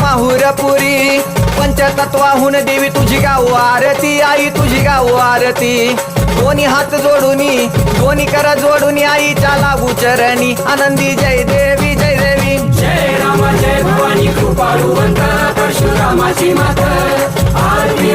माहुरपुरी. पंचतत्वाहून देवी तुझी गाव आरती आई तुझी गाव आरती. दोन्ही हात जोडूनी दोन्ही कर जोडून आईच्या लागू चरणी. आनंदी जय देवी जय देवी. जय राम जय भवानी कृपाळू परशुरामाची माता. आरती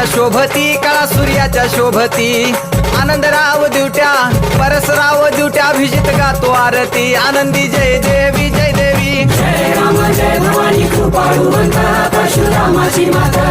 सूर्याच्या शोभती कळा सूर्याच्या शोभती. आनंदराव दिवट्या परसराव दिवट्या अभिजित गातो आरती. आनंदी जय देवी जय देवी. जय राम जय भवानी कृपाळू परशुरामाची माता.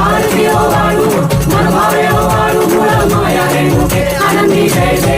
आरती ओ वाळू मनभावे ओ वाळू मूळ माया मुखे आनंदी जय जय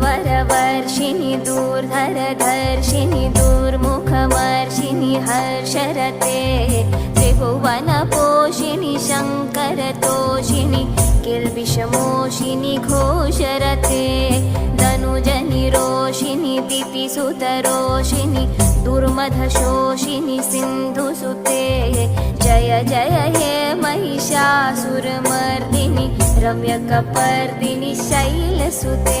सुरवरवर्षिणि दूर्धरधर्षिणि दुर्मुखमर्षिणि हर्षरते त्रिभुवनपोषिणि शङ्करतोषिणि किल्बिषमोषिनि घोषरते धनुजनि रोषिणि दितिसुतरोषिणि दुर्मधशोषिनि सिन्धुसुते जय जय हे महिषासुरमर्दिनि रम्यकपर्दिनि शैलसुते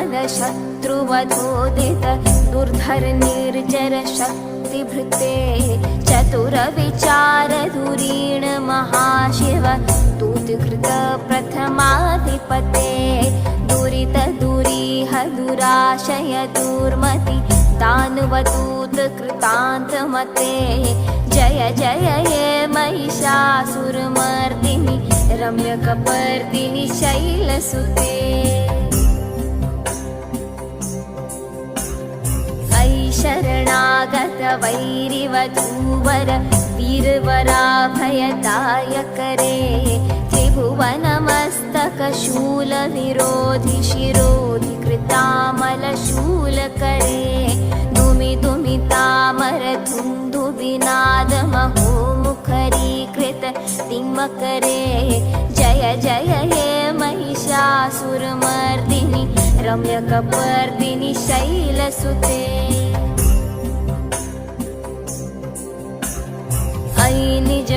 शत्रुवधोदित दुर्धर निर्जर शक्तिभृते चतुरविचार धुरीण महाशिव दूतकृत प्रथमाधिपते दुरित दुरीह दुराशय दुर्मति दानवदूत कृतान्तमते जय जय हे महिषासुरमर्दिनि रम्यकपर्दिनि शैलसुते शरणागत वैरिवधूवर वीरवराभयदायकरे। त्रिभुवनमस्तकशूलविरोधि शिरोधि कृतामलशूलकरे। दुमि दुमि तामर धुन्दुबिनादमहो मुखरीकृत तिम्मकरे जय जय हे महिषासुरमर्दिनि रम्यकपर्दिनि शैलसुते